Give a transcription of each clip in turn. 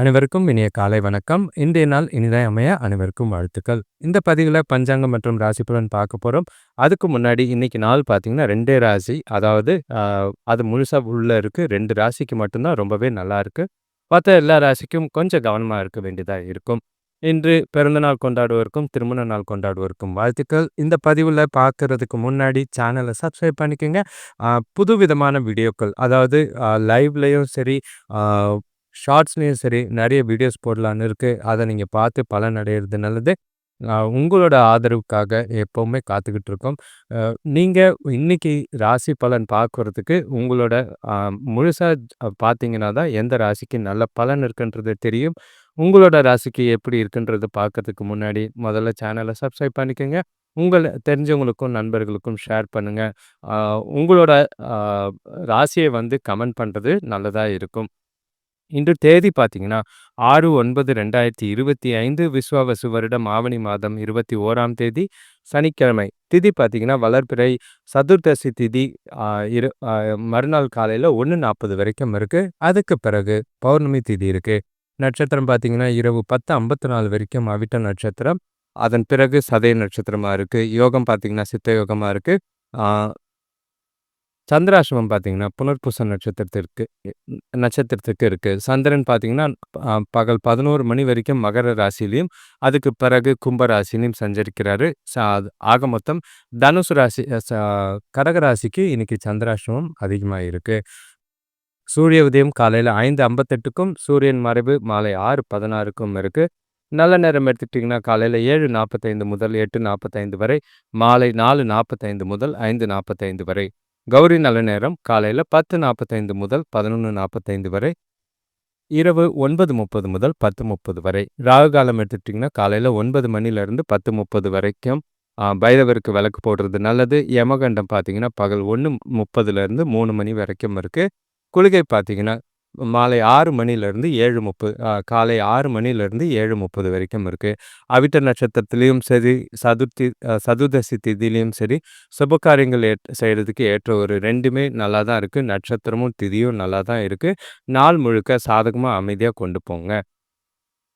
அனைவருக்கும் இனிய காலை வணக்கம். இன்றைய நாள் இனிதாய் அமைய அனைவருக்கும் வாழ்த்துக்கள். இந்த பதிவில் பஞ்சாங்கம் மற்றும் ராசி பலன் பார்க்க போகிறோம் அதுக்கு முன்னாடி இன்னைக்கு நாள் பார்த்தீங்கன்னா ரெண்டே ராசி. அதாவது அது முழுசாக உள்ளே இருக்கு. ரெண்டு ராசிக்கு மட்டும்தான் ரொம்பவே நல்லா இருக்கு. மற்ற எல்லா ராசிக்கும் கொஞ்சம் கவனமாக இருக்க வேண்டியதாக இருக்கும். இன்று பிறந்தநாள் கொண்டாடுவோருக்கும் திருமண நாள் கொண்டாடுவோருக்கும் வாழ்த்துக்கள். இந்த பதிவில் பார்க்கறதுக்கு முன்னாடி சேனலை சப்ஸ்கிரைப் பண்ணிக்கோங்க. புது விதமான வீடியோக்கள் அதாவது லைவ்லேயும் சரி ஷார்ட்ஸ்லேயும் சரி நிறைய வீடியோஸ் போடலான்னு இருக்குது அதை நீங்கள் பார்த்து பலன் அடையிறது நல்லது. உங்களோட ஆதரவுக்காக எப்போவுமே காத்துக்கிட்டு இருக்கோம். நீங்கள் இன்னைக்கு ராசி பலன் பார்க்குறதுக்கு உங்களோட முழுசாக பார்த்தீங்கன்னா தான் எந்த ராசிக்கு நல்ல பலன் இருக்குன்றது தெரியும். உங்களோட ராசிக்கு எப்படி இருக்குன்றதை பார்க்கறதுக்கு முன்னாடி முதல்ல சேனலை சப்ஸ்கிரைப் பண்ணிக்கோங்க. உங்களை தெரிஞ்சவங்களுக்கும் நண்பர்களுக்கும் ஷேர் பண்ணுங்கள் உங்களோட ராசியை வந்து கமெண்ட் பண்ணுறது நல்லதாக இருக்கும். இன்று தேதி பார்த்தீங்கன்னா ஆறு ஒன்பது ரெண்டாயிரத்தி இருபத்தி ஐந்து விஸ்வாவசு வருடம் ஆவணி மாதம் இருபத்தி ஓராம் தேதி சனிக்கிழமை. திதி பார்த்தீங்கன்னா வளர்பிறை சதுர்தசி திதி இரு மறுநாள் காலையில் ஒன்று நாற்பது வரைக்கும் இருக்குது அதுக்கு பிறகு பௌர்ணமி திதி இருக்குது நட்சத்திரம் பார்த்தீங்கன்னா இரவு பத்து ஐம்பத்தி நாலு வரைக்கும் அவிட்ட நட்சத்திரம். அதன் பிறகு சதய நட்சத்திரமாக இருக்குது யோகம் பார்த்தீங்கன்னா சித்த யோகமாக இருக்குது சந்திராசிரமம் பார்த்தீங்கன்னா புனர்பூச நட்சத்திரத்திற்கு நட்சத்திரத்துக்கு இருக்குது சந்திரன் பார்த்தீங்கன்னா பகல் பதினோரு மணி வரைக்கும் மகர ராசிலையும் அதுக்கு பிறகு கும்ப ராசிலையும் சஞ்சரிக்கிறாரு. ஆக மொத்தம் தனுசு ராசி அ, கடக ராசிக்கு இன்னைக்கு சந்திராசிரமம் அதிகமாக இருக்குது சூரிய உதயம் காலையில் ஐந்து ஐம்பத்தெட்டுக்கும் சூரியன் மறைவு மாலை ஆறு பதினாறுக்கும் இருக்குது நல்ல நேரம் எடுத்துக்கிட்டிங்கன்னா காலையில் ஏழு நாற்பத்தைந்து முதல் எட்டு நாற்பத்தைந்து வரை மாலை நாலு நாற்பத்தைந்து முதல் ஐந்து நாற்பத்தைந்து வரை. கௌரி நல்ல நேரம். காலையில் பத்து நாற்பத்தைந்து முதல் பதினொன்று நாற்பத்தைந்து வரை. இரவு ஒன்பது முப்பது முதல் பத்து முப்பது வரை. ராகு காலம் எடுத்துட்டிங்கன்னா காலையில் ஒன்பது மணிலேருந்து பத்து முப்பது வரைக்கும். ஆ, பைரவருக்கு விளக்கு போடுறது நல்லது. யமகண்டம் பார்த்தீங்கன்னா பகல் ஒன்று முப்பதுலேருந்து மூணு மணி வரைக்கும் இருக்குது குளிகை பார்த்தீங்கன்னா மாலை ஆறு மணிலேருந்து ஏழு முப்பது காலை ஆறு மணிலேருந்து ஏழு முப்பது வரைக்கும் இருக்குது அவிட்ட நட்சத்திரத்துலேயும் சரி சதுர்த்தி சதுர்தசி திதிலையும் சரி சுபகாரியங்கள் ஏற் செய்கிறதுக்கு ஏற்ற ஒரு ரெண்டுமே நல்லா தான் இருக்குது நட்சத்திரமும் திதியும் நல்லா தான் இருக்குது நாள் முழுக்க சாதகமாக அமைதியாக கொண்டு போங்க.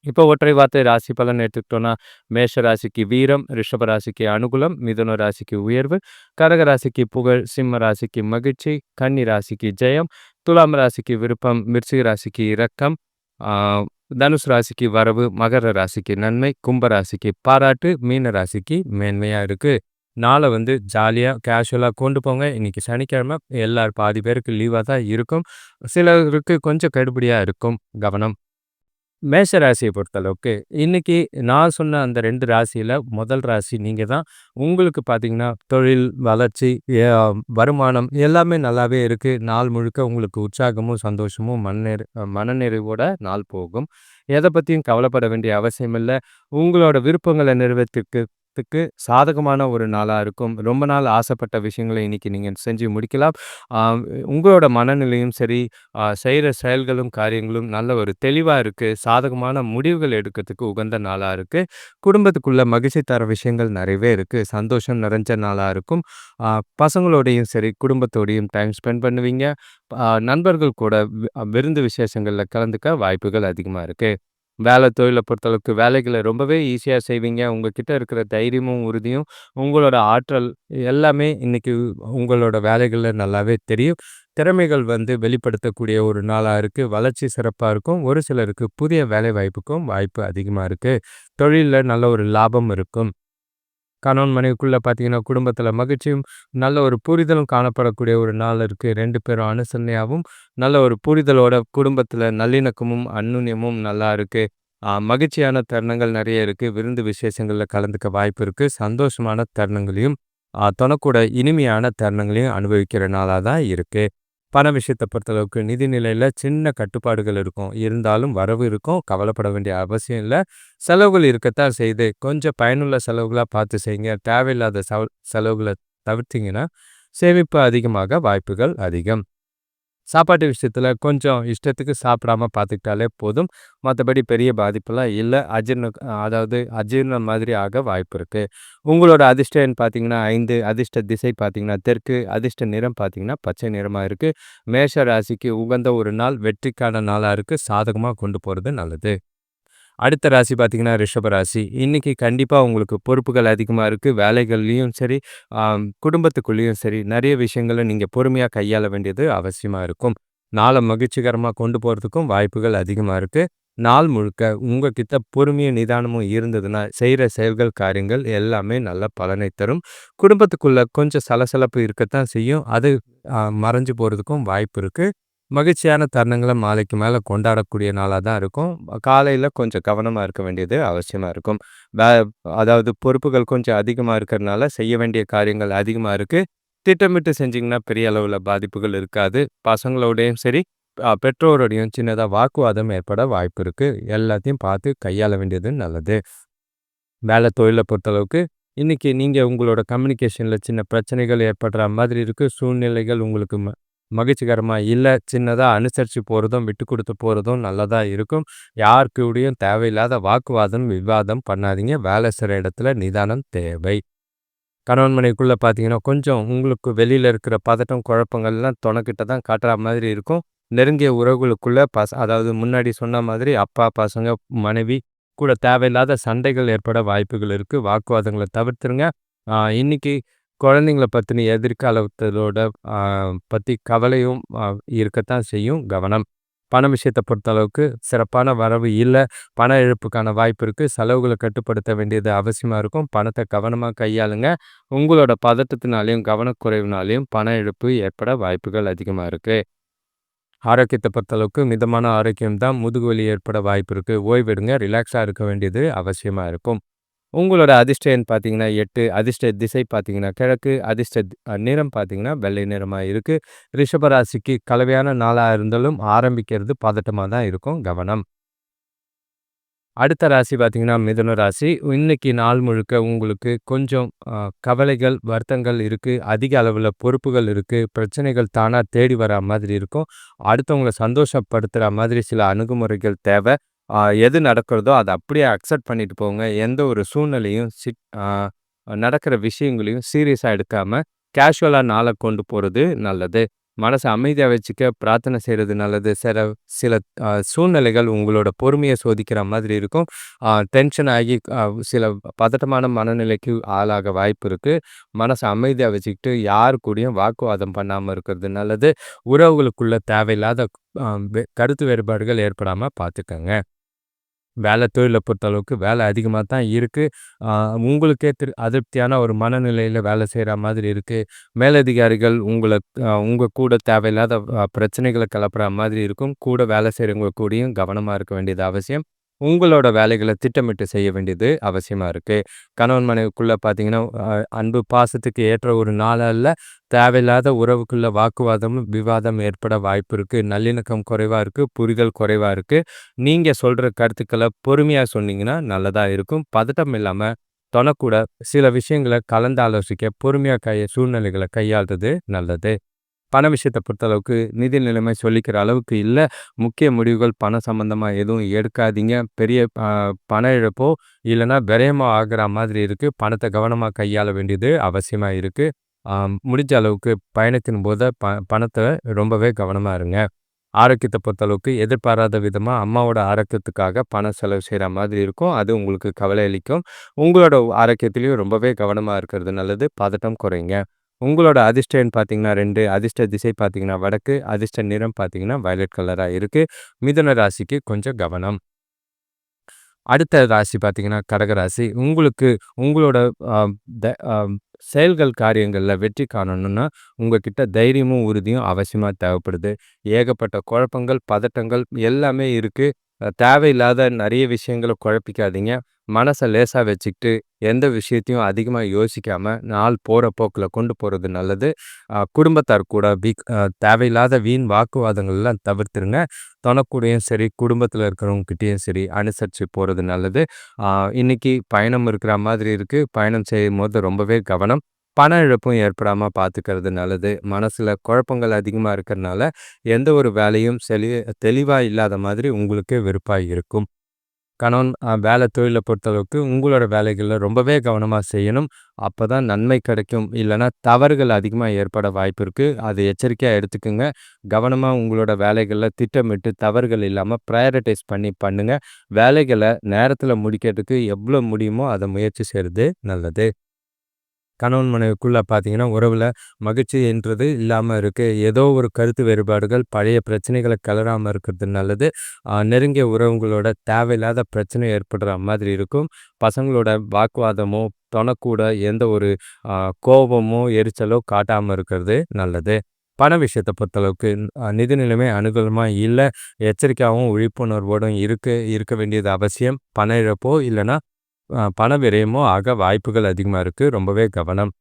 இப்போ ஒற்றை வார்த்தை ராசி பலன் எடுத்துக்கிட்டோன்னா மேஷ ராசிக்கு வீரம் ரிஷப ராசிக்கு அனுகூலம் மிதுன ராசிக்கு உயர்வு கரக ராசிக்கு புகழ் சிம்ம ராசிக்கு மகிழ்ச்சி கன்னி ராசிக்கு ஜெயம் துலாம் ராசிக்கு விருப்பம் மிர்ச்சிக ராசிக்கு இரக்கம் தனுஷ் தனுசு ராசிக்கு வரவு மகர ராசிக்கு நன்மை கும்ப ராசிக்கு பாராட்டு மீன ராசிக்கு மேன்மையாக இருக்குது நாளை வந்து ஜாலியாக கேஷுவலாக கொண்டு போங்க. இன்னைக்கு சனிக்கிழமை எல்லார் பாதி பேருக்கு லீவாக தான் இருக்கும். சிலருக்கு கொஞ்சம் கடுபடியாக இருக்கும் கவனம். மேஷ ராசியை பொறுத்தளவுக்கு இன்னைக்கு நான் சொன்ன அந்த ரெண்டு ராசியில் முதல் ராசி நீங்கள் தான். உங்களுக்கு பார்த்தீங்கன்னா தொழில் வளர்ச்சி வருமானம் எல்லாமே நல்லாவே இருக்குது நாள் முழுக்க உங்களுக்கு உற்சாகமும் சந்தோஷமும் மனநிறை மனநிறைவோட நாள் போகும். எதை பற்றியும் கவலைப்பட வேண்டிய அவசியம் இல்லை உங்களோட விருப்பங்களை நிறைவேற்றிக்கு த்துக்கு சாதகமான ஒரு நாளாக இருக்கும். ரொம்ப நாள் ஆசைப்பட்ட விஷயங்களை இன்னைக்கு நீங்கள் செஞ்சு முடிக்கலாம். உங்களோட மனநிலையும் சரி செய்கிற செயல்களும் காரியங்களும் நல்ல ஒரு தெளிவாக இருக்குது சாதகமான முடிவுகள் எடுக்கிறதுக்கு உகந்த நாளாக இருக்குது குடும்பத்துக்குள்ள மகிழ்ச்சி தர விஷயங்கள் நிறையவே இருக்குது சந்தோஷம் நிறைஞ்ச நாளாக இருக்கும். பசங்களோடையும் சரி குடும்பத்தோடையும் டைம் ஸ்பெண்ட் பண்ணுவீங்க. நண்பர்கள் கூட விருந்து விசேஷங்களில் கலந்துக்க வாய்ப்புகள் அதிகமாக இருக்குது வேலை தொழிலை பொறுத்தளவுக்கு வேலைகளை ரொம்பவே ஈஸியாக செய்வீங்க. உங்ககிட்ட இருக்கிற தைரியமும் உறுதியும் உங்களோட ஆற்றல் எல்லாமே இன்றைக்கி உங்களோட வேலைகளில் நல்லாவே தெரியும். திறமைகள் வந்து வெளிப்படுத்தக்கூடிய ஒரு நாளாக இருக்குது வளர்ச்சி சிறப்பாக இருக்கும். ஒரு சிலருக்கு புதிய வேலை வாய்ப்புக்கும் வாய்ப்பு அதிகமாக இருக்குது தொழிலில் நல்ல ஒரு லாபம் இருக்கும். கணவன் மனைவிக்குள்ளே பார்த்தீங்கன்னா குடும்பத்தில் மகிழ்ச்சியும் நல்ல ஒரு புரிதலும் காணப்படக்கூடிய ஒரு நாள் இருக்குது ரெண்டு பேரும் அனுசரணையாகவும் நல்ல ஒரு புரிதலோட குடும்பத்தில் நல்லிணக்கமும் அந்நுண்ணியமும் நல்லா இருக்குது மகிழ்ச்சியான தருணங்கள் நிறைய இருக்குது விருந்து விசேஷங்களில் கலந்துக்க வாய்ப்பு இருக்குது சந்தோஷமான தருணங்களையும் தனக்கூட இனிமையான தருணங்களையும் அனுபவிக்கிற நாளாக தான் இருக்குது பண விஷயத்தை பொறுத்தளவுக்கு நிதி நிலையில் சின்ன கட்டுப்பாடுகள் இருக்கும். இருந்தாலும் வரவு இருக்கும். கவலைப்பட வேண்டிய அவசியம் இல்லை. செலவுகள் இருக்கத்தான் செய்யுது. கொஞ்சம் பயனுள்ள செலவுகளாக பார்த்து செய்யுங்க. தேவையில்லாத செலவுகளை தவிர்த்திங்கன்னா சேமிப்பு அதிகமாக வாய்ப்புகள் அதிகம். சாப்பாட்டு விஷயத்தில் கொஞ்சம் இஷ்டத்துக்கு சாப்பிடாம பார்த்துக்கிட்டாலே போதும். மற்றபடி பெரிய பாதிப்பெல்லாம் இல்லை அஜீர்ண அதாவது அஜீர்ணம் மாதிரி ஆக வாய்ப்பு இருக்குது உங்களோட அதிர்ஷ்டம்னு பார்த்தீங்கன்னா ஐந்து அதிர்ஷ்ட திசை பார்த்தீங்கன்னா தெற்கு, அதிர்ஷ்ட நிறம் பார்த்தீங்கன்னா பச்சை நிறமாக இருக்குது மேஷ ராசிக்கு உகந்த ஒரு நாள், வெற்றிக்கான நாளாக இருக்குது சாதகமாக கொண்டு போகிறது நல்லது. அடுத்த ராசி பார்த்தீங்கன்னா ரிஷப ராசி. இன்னைக்கு கண்டிப்பா உங்களுக்கு பொறுப்புகள் அதிகமா இருக்கு. வேலைகள்லயும் சரி, குடும்பத்துக்குள்ளேயும் சரி, நிறைய விஷயங்கள நீங்க பொறுமையா கையாள வேண்டியது அவசியமா இருக்கும். நாளை மகிழ்ச்சிகரமா கொண்டு போறதுக்கும் வாய்ப்புகள் அதிகமா இருக்கு. நாள் முழுக்க உங்ககிட்ட பொறுமையும், நிதானமும் இருந்ததுன்னா, செய்ற செயல்கள், காரியங்கள் எல்லாமே நல்ல பலனை தரும். குடும்பத்துக்குள்ள கொஞ்சம் சலசலப்பு இருக்கத்தான் செய்யும். அது மறைஞ்சு போறதுக்கும் வாய்ப்பு இருக்கு. மகிழ்ச்சியான தருணங்களை மாலைக்கு மேல கொண்டாடக்கூடிய நாளாக தான் இருக்கும். காலையில கொஞ்சம் கவனமா இருக்க வேண்டியது அவசியமா இருக்கும். வே அதாவது பொறுப்புகள் கொஞ்சம் அதிகமா இருக்கிறதுனால செய்ய வேண்டிய காரியங்கள் அதிகமா இருக்கு. திட்டமிட்டு செஞ்சீங்கன்னா பெரிய அளவுல பாதிப்புகள் இருக்காது. பசங்களோடையும் சரி, பெற்றோரோடையும் சின்னதா வாக்குவாதம் ஏற்பட வாய்ப்பு இருக்கு. எல்லாத்தையும் பார்த்து கையாள வேண்டியது நல்லது. வேலை தொழில பொறுத்தளவுக்கு, இன்னைக்கு நீங்க உங்களோட கம்யூனிகேஷன்ல சின்ன பிரச்சனைகள் ஏற்படுற மாதிரி இருக்கு. சூழ்நிலைகள் உங்களுக்கு மகிழ்ச்சிகரமாக இல்லை சின்னதாக அனுசரித்து போகிறதும் விட்டு கொடுத்து போகிறதும் நல்லதாக இருக்கும். யாருக்கூடையும் கூடயும் தேவையில்லாத வாக்குவாதம், விவாதம் பண்ணாதீங்க. வேலை செய்கிற இடத்துல நிதானம் தேவை. கணவன் மனைக்குள்ளே பார்த்தீங்கன்னா, கொஞ்சம் உங்களுக்கு வெளியில் இருக்கிற பதட்டம், குழப்பங்கள்லாம் தொணக்கிட்ட தான் காட்டுற மாதிரி இருக்கும். நெருங்கிய உறவுகளுக்குள்ளே பச அதாவது முன்னாடி சொன்ன மாதிரி அப்பா, பசங்க, மனைவி கூட தேவையில்லாத சண்டைகள் ஏற்பட வாய்ப்புகள் இருக்குது வாக்குவாதங்களை தவிர்த்துருங்க. இன்றைக்கி இன்னைக்கு குழந்தைங்கள பற்றின எதிர்காலத்தோட பற்றி கவலையும் இருக்கத்தான் செய்யும். கவனம். பண விஷயத்தை பொறுத்தளவுக்கு சிறப்பான வரவு இல்லை பண இழப்புக்கான வாய்ப்பு இருக்குது செலவுகளை கட்டுப்படுத்த வேண்டியது அவசியமாக இருக்கும். பணத்தை கவனமாக கையாளுங்க. உங்களோட பதட்டத்தினாலையும் கவனக்குறைவினாலையும் பண இழப்பு ஏற்பட வாய்ப்புகள் அதிகமாக இருக்குது ஆரோக்கியத்தை பொறுத்தளவுக்கு மிதமான ஆரோக்கியம் தான். முதுகு வலி ஏற்பட வாய்ப்பு இருக்குது ஓய்வெடுங்க. ரிலாக்ஸாக இருக்க வேண்டியது அவசியமாக இருக்கும். உங்களோட அதிர்ஷ்ட எண் பார்த்தீங்கன்னா எட்டு அதிர்ஷ்ட திசை பார்த்தீங்கன்னா கிழக்கு, அதிர்ஷ்ட நிறம் பார்த்தீங்கன்னா வெள்ளை நிறமா இருக்கு. ரிஷப ராசிக்கு கலவையான நாளா இருந்தாலும் ஆரம்பிக்கிறது பதட்டமா தான் இருக்கும். கவனம். அடுத்த ராசி பார்த்திங்கன்னா மிதுன ராசி. இன்னைக்கு நாள் முழுக்க உங்களுக்கு கொஞ்சம் கவலைகள், வருத்தங்கள் இருக்கு. அதிக அளவுல பொறுப்புகள் இருக்கு. பிரச்சனைகள் தானா தேடி வரா மாதிரி இருக்கும். அடுத்தவங்கள சந்தோஷப்படுத்துற மாதிரி சில அணுகுமுறைகள் தேவை எது நடக்கிறதோ அதை அப்படியே அக்செப்ட் பண்ணிட்டு போங்க. எந்த ஒரு சூழ்நிலையும் சிட் நடக்கிற விஷயங்களையும் சீரியஸா எடுக்காம, கேஷுவலா நாளை கொண்டு போறது நல்லது. மனசை அமைதியாக வச்சுக்க பிரார்த்தனை செய்கிறது நல்லது. சில சில சூழ்நிலைகள் உங்களோட பொறுமையை சோதிக்கிற மாதிரி இருக்கும். டென்ஷன் ஆகி சில பதட்டமான மனநிலைக்கு ஆளாக வாய்ப்பு இருக்குது மனசை அமைதியாக வச்சுக்கிட்டு யார் கூடயும் வாக்குவாதம் பண்ணாமல் இருக்கிறது நல்லது. உறவுகளுக்குள்ள தேவையில்லாத கருத்து வேறுபாடுகள் ஏற்படாமல் பார்த்துக்கங்க. வேலை தொழில பொறுத்தளவுக்கு வேலை அதிகமாக தான் இருக்குது உங்களுக்கே திரு அதிருப்தியான ஒரு மனநிலையில் வேலை செய்கிற மாதிரி இருக்குது மேலதிகாரிகள் உங்களை உங்கள் கூட தேவையில்லாத பிரச்சனைகளை கிளப்புற மாதிரி இருக்கும். கூட வேலை செய்கிறவங்க கூடயும் கவனமாக இருக்க வேண்டியது அவசியம். உங்களோட வேலைகளை திட்டமிட்டு செய்ய வேண்டியது அவசியமாக இருக்குது கணவன் மனைவிக்குள்ளே பார்த்தீங்கன்னா, அன்பு, பாசத்துக்கு ஏற்ற ஒரு நாளில் தேவையில்லாத உறவுக்குள்ள வாக்குவாதம், விவாதம் ஏற்பட வாய்ப்பு இருக்குது நல்லிணக்கம் குறைவாக இருக்குது புரிதல் குறைவாக இருக்குது நீங்கள் சொல்கிற கருத்துக்களை பொறுமையாக சொன்னீங்கன்னா நல்லதாக இருக்கும். பதட்டம் இல்லாமல் தொனக்கூட சில விஷயங்கள கலந்து ஆலோசிக்க பொறுமையாக கைய சூழ்நிலைகளை கையாள்றது நல்லது. பண விஷயத்தை பொறுத்தளவுக்கு நிதி நிலைமை சொல்லிக்கிற அளவுக்கு இல்லை முக்கிய முடிவுகள் பணம் சம்மந்தமாக எதுவும் எடுக்காதீங்க. பெரிய பண இழப்போ, இல்லைன்னா விரயமோ ஆகிற மாதிரி இருக்குது பணத்தை கவனமாக கையாள வேண்டியது அவசியமாக இருக்குது முடிஞ்ச அளவுக்கு பயணத்தின் போது ப பணத்தை ரொம்பவே கவனமாக இருங்க. ஆரோக்கியத்தை பொறுத்தளவுக்கு எதிர்பாராத விதமாக அம்மாவோட ஆரோக்கியத்துக்காக பணம் செலவு செய்கிற மாதிரி இருக்கும். அது உங்களுக்கு கவலை அளிக்கும். உங்களோட ஆரோக்கியத்துலேயும் ரொம்பவே கவனமாக இருக்கிறது நல்லது. பதட்டம் குறைங்க. உங்களோட அதிர்ஷ்டம் பார்த்தீங்கன்னா ரெண்டு அதிர்ஷ்ட திசை பார்த்தீங்கன்னா வடக்கு, அதிர்ஷ்ட நிறம் பார்த்தீங்கன்னா வயலட் கலராக இருக்குது மிதுன ராசிக்கு கொஞ்சம் கவனம். அடுத்த ராசி பார்த்தீங்கன்னா கடக ராசி. உங்களுக்கு உங்களோட த செயல்கள், காரியங்களில் வெற்றி காணணும்னா, உங்ககிட்ட தைரியமும், உறுதியும் அவசியமாக தேவைப்படுது. ஏகப்பட்ட குழப்பங்கள், பதட்டங்கள் எல்லாமே இருக்குது தேவையில்லாத நிறைய விஷயங்கள குழப்பிக்காதீங்க. மனசை லேசாக வச்சுக்கிட்டு, எந்த விஷயத்தையும் அதிகமாக யோசிக்காமல் நாள் போகிற போக்கில் கொண்டு போகிறது நல்லது. குடும்பத்தார் கூட வீக் தேவையில்லாத வீண் வாக்குவாதங்கள்லாம் தவிர்த்துருங்க. தனக்கூடையும் சரி, குடும்பத்தில் இருக்கிறவங்ககிட்டேயும் சரி, அனுசரித்து போகிறது நல்லது. இன்றைக்கி இன்னைக்கு பயணம் இருக்கிற மாதிரி இருக்குது பயணம் செய்யும் போது ரொம்பவே கவனம். பண இழப்பும் ஏற்படாமல் பார்த்துக்கிறது நல்லது. மனசில் குழப்பங்கள் அதிகமாக இருக்கிறனால, எந்த ஒரு வேலையும் செலி தெளிவாக இல்லாத மாதிரி உங்களுக்கே வெறுப்பாக இருக்கும். கணவன் வேலை தொழில பொறுத்தளவுக்கு உங்களோட வேலைகளில் ரொம்பவே கவனமாக செய்யணும். அப்போ தான் நன்மை கிடைக்கும். இல்லைன்னா தவறுகள் அதிகமாக ஏற்பட வாய்ப்பு இருக்குது அது எச்சரிக்கையாக எடுத்துக்கோங்க கவனமாக உங்களோட வேலைகளில் திட்டமிட்டு தவறுகள் இல்லாமல் ப்ரையாரிட்டைஸ் பண்ணி பண்ணுங்கள் வேலைகளை நேரத்தில் முடிக்கிறதுக்கு எவ்வளோ முடியுமோ அதை முயற்சி செய்கிறது நல்லது. கணவன் மனைவிக்குள்ளே பார்த்தீங்கன்னா, உறவுல மகிழ்ச்சின்றது இல்லாமல் இருக்குது ஏதோ ஒரு கருத்து வேறுபாடுகள், பழைய பிரச்சனைகளை கிளறாமல் இருக்கிறது நல்லது. நெருங்கிய உறவுங்களோட தேவையில்லாத பிரச்சனை ஏற்படுற மாதிரி இருக்கும். பசங்களோட வாக்குவாதமோ, தொணக்கூட எந்த ஒரு கோபமோ, எரிச்சலோ காட்டாமல் இருக்கிறது நல்லது. பண விஷயத்தை பொறுத்தளவுக்கு நிதி நிலைமை அனுகூலமாக இல்லை எச்சரிக்கையாகவும் விழிப்புணர்வோடும் இருக்க இருக்க வேண்டியது அவசியம். பண இழப்போ இல்லைன்னா பண விரயமும் ஆக வாய்ப்புகள் அதிகமாக இருக்குது ரொம்பவே கவனம்.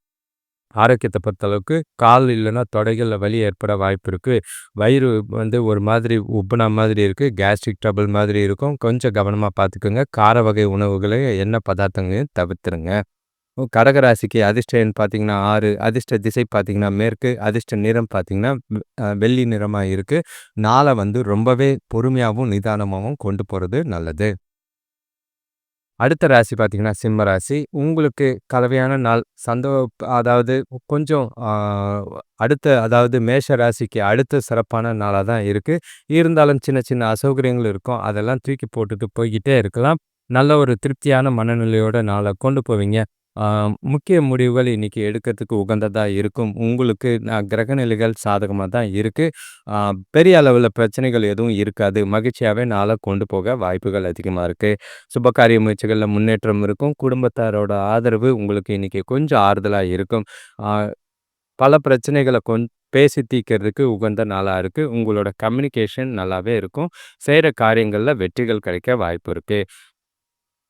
ஆரோக்கியத்தை பொறுத்தளவுக்கு கால் இல்லைன்னா தொடைகளில் வலி ஏற்பட வாய்ப்பு இருக்குது வயிறு வந்து ஒரு மாதிரி உப்புன மாதிரி இருக்குது கேஸ்ட்ரிக் ட்ரபிள் மாதிரி இருக்கும். கொஞ்சம் கவனமாக பார்த்துக்குங்க கார வகை உணவுகளையும் எண்ணெய் பதார்த்தங்களையும் தவிர்த்துருங்க. கடகராசிக்கு ராசிக்கு பார்த்தீங்கன்னா ஆறு அதிர்ஷ்ட திசை பார்த்தீங்கன்னா மேற்கு, அதிர்ஷ்ட நிறம் பார்த்தீங்கன்னா வெள்ளி நிறமாக இருக்குது நாளை வந்து ரொம்பவே பொறுமையாகவும் நிதானமாகவும் கொண்டு போகிறது நல்லது. அடுத்த ராசி பார்த்தீங்கன்னா சிம்ம ராசி. உங்களுக்கு கலவையான நாள். சந்தோ அதாவது கொஞ்சம் அடுத்த அதாவது மேஷ ராசிக்கு அடுத்த சிறப்பான நாளாக தான் இருக்குது இருந்தாலும் சின்ன சின்ன அசௌகரியங்கள் இருக்கும். அதெல்லாம் தூக்கி போட்டுட்டு போய்கிட்டே இருக்கலாம். நல்ல ஒரு திருப்தியான மனநிலையோட நாளை கொண்டு போவீங்க. முக்கிய முடிவுகள் இன்னைக்கு எடுக்கிறதுக்கு உகந்ததா இருக்கும். உங்களுக்கு ந கிரகநிலைகள் சாதகமாக தான் இருக்கு. பெரிய அளவில் பிரச்சனைகள் எதுவும் இருக்காது. மகிழ்ச்சியாகவே நாளை கொண்டு போக வாய்ப்புகள் அதிகமாக இருக்கு. சுபகாரிய முயற்சிகளில் முன்னேற்றம் இருக்கும். குடும்பத்தாரோட ஆதரவு உங்களுக்கு இன்னைக்கு கொஞ்சம் ஆறுதலாக இருக்கும். பல பிரச்சனைகளை கொஞ் பேசி தீர்க்கிறதுக்கு உகந்த நாளாக இருக்கு. உங்களோட கம்யூனிகேஷன் நல்லாவே இருக்கும். செய்கிற காரியங்களில் வெற்றிகள் கிடைக்க வாய்ப்பு இருக்கு.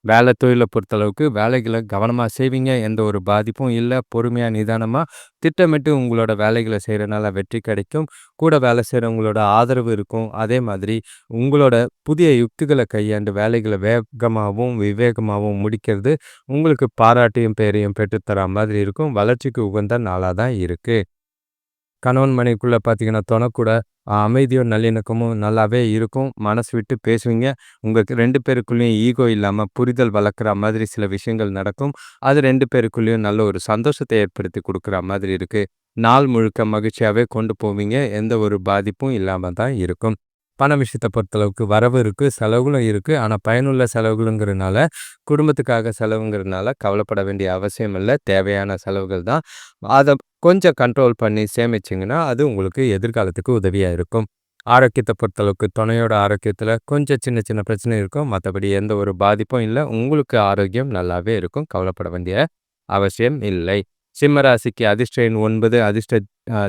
வேலை தொழிலை பொறுத்தளவுக்கு வேலைகளை கவனமாக செய்வீங்க. எந்த ஒரு பாதிப்பும் இல்லை பொறுமையாக நிதானமாக திட்டமிட்டு உங்களோட வேலைகளை செய்கிறனால வெற்றி கிடைக்கும். கூட வேலை செய்கிறவங்களோட ஆதரவு இருக்கும். அதே மாதிரி உங்களோட புதிய யுக்திகளை கையாண்டு வேலைகளை வேகமாகவும் விவேகமாகவும் முடிக்கிறது உங்களுக்கு பாராட்டையும், பெயரையும் பெற்றுத்தரா மாதிரி இருக்கும். வளர்ச்சிக்கு உகந்த நாளாக தான் இருக்குது கணவன் மனைவிக்குள்ளே பார்த்தீங்கன்னா, தொணக்கூட அமைதியும், நல்லிணக்கமும் நல்லாவே இருக்கும். மனசு விட்டு பேசுவீங்க. உங்களுக்கு ரெண்டு பேருக்குள்ளேயும் ஈகோ இல்லாமல் புரிதல் வளர்க்குற மாதிரி சில விஷயங்கள் நடக்கும். அது ரெண்டு பேருக்குள்ளேயும் நல்ல ஒரு சந்தோஷத்தை ஏற்படுத்தி கொடுக்குற மாதிரி இருக்குது நாள் முழுக்க மகிழ்ச்சியாகவே கொண்டு போவீங்க. எந்த ஒரு பாதிப்பும் இல்லாமல் தான் இருக்கும். பண விஷயத்தை பொறுத்தளவுக்கு வரவு இருக்குது செலவுகளும் இருக்குது ஆனால் பயனுள்ள செலவுகளுங்கிறனால, குடும்பத்துக்காக செலவுங்கிறனால கவலைப்பட வேண்டிய அவசியம் இல்லை தேவையான செலவுகள் தான். அதை கொஞ்சம் கண்ட்ரோல் பண்ணி சேமிச்சிங்கன்னா அது உங்களுக்கு எதிர்காலத்துக்கு உதவியாக இருக்கும். ஆரோக்கியத்தை பொறுத்தளவுக்கு துணையோட ஆரோக்கியத்தில் கொஞ்சம் சின்ன சின்ன பிரச்சனை இருக்கும். மற்றபடி எந்த ஒரு பாதிப்பும் இல்லை உங்களுக்கு ஆரோக்கியம் நல்லாவே இருக்கும். கவலைப்பட வேண்டிய அவசியம் இல்லை. சிம்மராசிக்கு அதிர்ஷ்ட எண் 9, அதிர்ஷ்ட